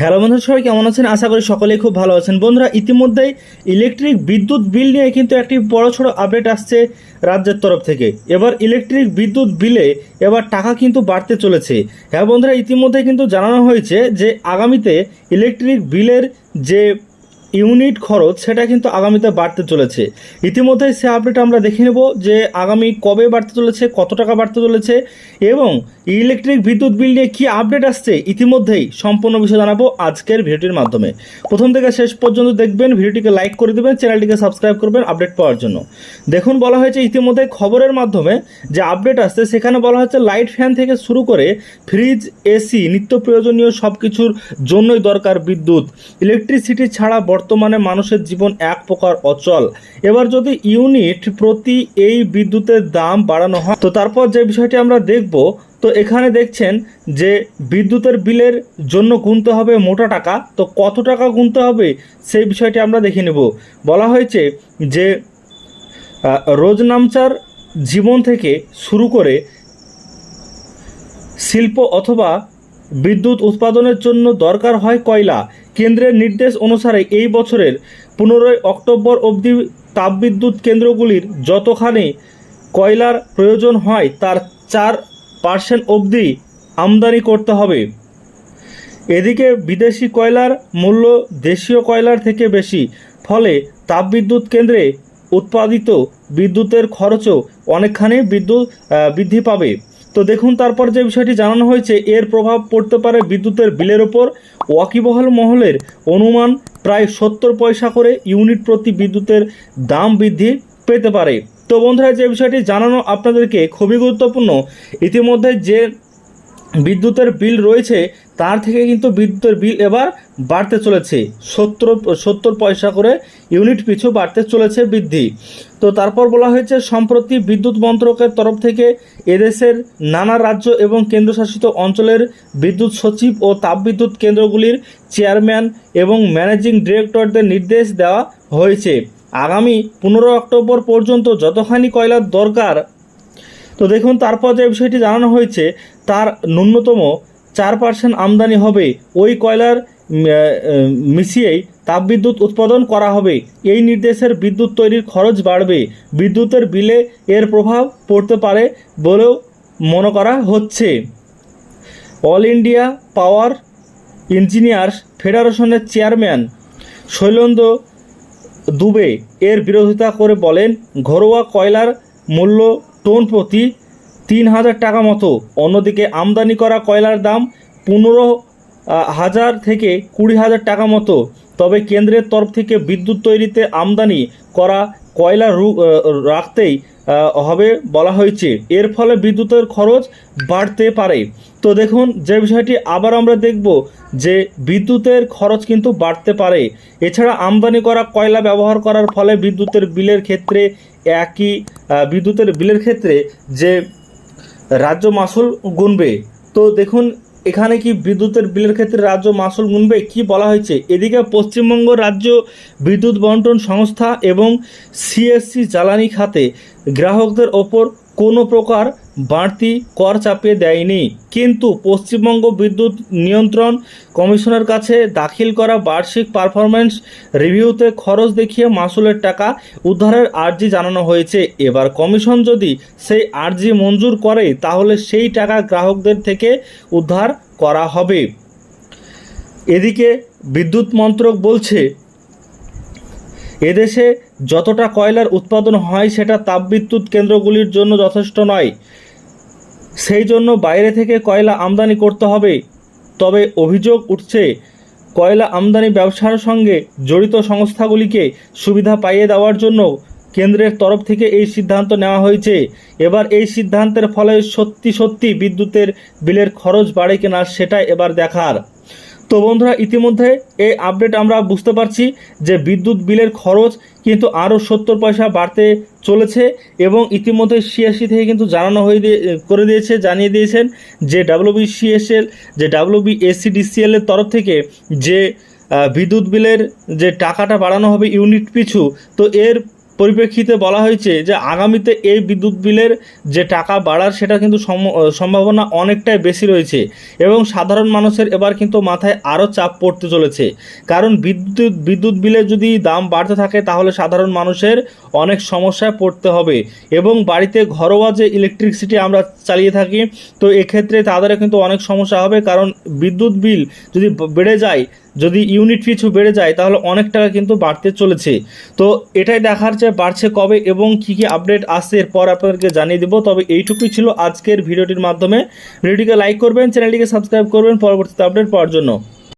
Hello বন্ধুরা, সবাই কেমন আছেন? আশা করি সকলেই খুব ভালো আছেন। বন্ধুরা, ইতিমধ্যেই ইলেকট্রিক বিদ্যুৎ বিল নিয়ে কিন্তু একটি বড় ছোট আপডেট আসছে রাজ্যের তরফ থেকে। এবার ইলেকট্রিক বিদ্যুৎ বিলে এবার টাকা কিন্তু বাড়তে চলেছে। হ্যাঁ বন্ধুরা ইতিমধ্যে কিন্তু জানানো হয়েছে যে আগামীতে ইলেকট্রিক বিলের যে ইউনিট খরচ, সেটা কিন্তু আগামীতে বাড়তে চলেছে। ইতিমধ্যে সে আপডেট আমরা দেখে নেব যে আগামী কবে বাড়তে চলেছে, কত টাকা বাড়তে চলেছে এবং ইলেকট্রিক বিদ্যুৎ বিল নিয়ে কী আপডেট আসছে ইতিমধ্যেই সম্পূর্ণ বিষয় জানাব আজকের ভিডিওটির মাধ্যমে। প্রথম থেকে শেষ পর্যন্ত দেখবেন, ভিডিওটিকে লাইক করে দেবেন, চ্যানেলটিকে সাবস্ক্রাইব করবেন আপডেট পাওয়ার জন্য। দেখুন, বলা হয়েছে ইতিমধ্যে খবরের মাধ্যমে যে আপডেট আসছে, সেখানে বলা হচ্ছে লাইট ফ্যান থেকে শুরু করে ফ্রিজ এসি নিত্য প্রয়োজনীয় সব কিছুর জন্যই দরকার বিদ্যুৎ। ইলেকট্রিসিটি ছাড়া মানুষের জীবন এক প্রকার অচল। এবার যদি ইউনিট প্রতি এই বিদ্যুতের দাম বাড়ানো হয় তো তারপর যে বিষয়টি আমরা দেখব তো এখানে দেখছেন যে বিদ্যুতের বিলের জন্য গুনতে হবে মোটা টাকা। তো কত টাকা গুনতে হবে সেই বিষয়টি আমরা দেখে নেব। বলা হয়েছে যে আহ, রোজনামচার জীবন থেকে শুরু করে শিল্প অথবা বিদ্যুৎ উৎপাদনের জন্য দরকার হয় কয়লা। কেন্দ্রের নির্দেশ অনুসারে এই বছরের পনেরোই অক্টোবর অবধি তাপবিদ্যুৎ কেন্দ্রগুলির যতখানি কয়লার প্রয়োজন হয়, তার চার পার্সেন্ট অবধি আমদানি করতে হবে। এদিকে বিদেশি কয়লার মূল্য দেশীয় কয়লার থেকে বেশি, ফলে তাপবিদ্যুৎ কেন্দ্রে উৎপাদিত বিদ্যুতের খরচও অনেকখানি বিদ্যুৎ বৃদ্ধি পাবে। তো দেখুন, তারপর যে বিষয়টি জানানো হয়েছে, এর প্রভাব পড়তে পারে বিদ্যুতের বিলের ওপর। ওয়াকিবহল মহলের অনুমান প্রায় সত্তর পয়সা করে ইউনিট প্রতি বিদ্যুতের দাম বৃদ্ধি পেতে পারে। তো বন্ধুরা, যে বিষয়টি জানানো আপনাদেরকে খুবই গুরুত্বপূর্ণ, ইতিমধ্যে যে বিদ্যুতের বিল রয়েছে, তার থেকে কিন্তু বিদ্যুতের বিল এবার বাড়তে চলেছে। সত্তর সত্তর পয়সা করে ইউনিট পিছু বাড়তে চলেছে বৃদ্ধি। তো তারপর বলা হয়েছে, সম্প্রতি বিদ্যুৎ মন্ত্রকের তরফ থেকে এদেশের নানা রাজ্য এবং কেন্দ্রশাসিত অঞ্চলের বিদ্যুৎ সচিব ও তাপবিদ্যুৎ কেন্দ্রগুলির চেয়ারম্যান এবং ম্যানেজিং ডিরেক্টরদের নির্দেশ দেওয়া হয়েছে। আগামী পনেরো অক্টোবর পর্যন্ত যতখানি কয়লার দরকার, তো দেখুন তারপর যে বিষয়টি জানানো হয়েছে, তার ন্যূনতম চার পার্সেন্ট আমদানি হবে। ওই কয়লার মিশিয়েই তাপবিদ্যুৎ উৎপাদন করা হবে। এই নির্দেশের বিদ্যুৎ তৈরির খরচ বাড়বে। বিদ্যুতের বিলে এর প্রভাব পড়তে পারে বলেও মনে করা হচ্ছে। অল ইন্ডিয়া পাওয়ার ইঞ্জিনিয়ার্স ফেডারেশনের চেয়ারম্যান শৈলেন্দ্র দুবে এর বিরোধিতা করে বলেন, ঘরোয়া কয়লার মূল্য টন প্রতি তিন হাজার টাকা মতো। অন্যদিকে আমদানি করা কয়লার দাম পনেরো হাজার থেকে কুড়ি হাজার টাকা মতো। তবে কেন্দ্রের তরফ থেকে বিদ্যুৎ তৈরিতে আমদানি করা কয়লা রাখতেই হবে বলা হয়েছে। এর ফলে বিদ্যুতের খরচ বাড়তে পারে। তো দেখুন, যে বিষয়টি আবার আমরা দেখব যে বিদ্যুতের খরচ কিন্তু বাড়তে পারে। এছাড়া আমদানি করা কয়লা ব্যবহার করার ফলে বিদ্যুতের বিলের ক্ষেত্রে একই বিদ্যুতের বিলের ক্ষেত্রে যে রাজ্য মাসুল গুনবে। তো দেখুন এখানে কি বিদ্যুতের বিলের ক্ষেত্রে রাজ্য মাসুল গুনবে? কি বলা হয়েছে? এদিকে পশ্চিমবঙ্গ রাজ্য বিদ্যুৎ বন্টন সংস্থা এবং সিএসসি জ্বালানি খাতে গ্রাহকদের ওপর কোনো প্রকার বাড়তি কর চাপিয়ে দেয়নি। কিন্তু পশ্চিমবঙ্গ বিদ্যুৎ নিয়ন্ত্রণ কমিশনের কাছে দাখিল করা বার্ষিক পারফরম্যান্স রিভিউতে খরচ দেখিয়ে মাসুলের টাকা উদ্ধারের আর্জি জানানো হয়েছে। এবার কমিশন যদি সেই আর্জি মঞ্জুর করে, তাহলে সেই টাকা গ্রাহকদের থেকে উদ্ধার করা হবে। এদিকে বিদ্যুৎ মন্ত্রক বলছে, এদেশে যতটা কয়লার উৎপাদন হয়, সেটা তাপবিদ্যুৎ কেন্দ্রগুলির জন্য যথেষ্ট নয়। সেই জন্য বাইরে থেকে কয়লা আমদানি করতে হবে। তবে অভিযোগ উঠছে, কয়লা আমদানি ব্যবসার সঙ্গে জড়িত সংস্থাগুলিকে সুবিধা পাইয়ে দেওয়ার জন্য কেন্দ্রের তরফ থেকে এই সিদ্ধান্ত নেওয়া হয়েছে। এবার এই সিদ্ধান্তের ফলে সত্যি সত্যি বিদ্যুতের বিলের খরচ বাড়ে কিনা সেটাই এবার দেখার। তো বন্ধুরা, ইতিমধ্যে এই আপডেট আমরা বুঝতে পারছি যে বিদ্যুৎ বিলের খরচ কিন্তু আরও সত্তর পয়সা বাড়তে চলেছে এবং ইতিমধ্যে সিএসসি থেকে কিন্তু জানানো হয়ে দিয়ে, করে দিয়েছে, জানিয়ে দিয়েছেন যে ডাব্লিউবিসিএসএল যে ডাব্লিউবিএসসিডিসিএল এর তরফ থেকে যে বিদ্যুৎ বিলের যে টাকাটা বাড়ানো হবে ইউনিট পিছু, তো এর পরিপ্রেক্ষিতে বলা হয়েছে যে আগামীতে এই বিদ্যুৎ বিলের যে টাকা বাড়ার সেটা কিন্তু সম- সম্ভাবনা অনেকটাই বেশি রয়েছে এবং সাধারণ মানুষের এবার কিন্তু মাথায় আরও চাপ পড়তে চলেছে। কারণ বিদ্যুৎ বিদ্যুৎ বিলের যদি দাম বাড়তে থাকে তাহলে সাধারণ মানুষের অনেক সমস্যায় পড়তে হবে এবং বাড়িতে ঘরোয়া যে ইলেকট্রিসিটি আমরা চালিয়ে থাকি, তো এক্ষেত্রে তাদেরও কিন্তু অনেক সমস্যা হবে। কারণ বিদ্যুৎ বিল যদি বেড়ে যায় যদি ইউনিট পিছু বেড়ে যায়, তাহলে অনেক টাকা কিন্তু বাড়তে চলেছে। তো এটাই দেখার যে বাড়ছে কবে এবং কি কি আপডেট আসছে, এরপর আপনাদেরকে জানিয়ে দেবো। তবে এইটুকুই ছিল আজকের ভিডিওটির মাধ্যমে। ভিডিওটিকে লাইক করবেন চ্যানেলটিকে সাবস্ক্রাইব করবেন, পরবর্তীতে আপডেট পাওয়ার জন্য।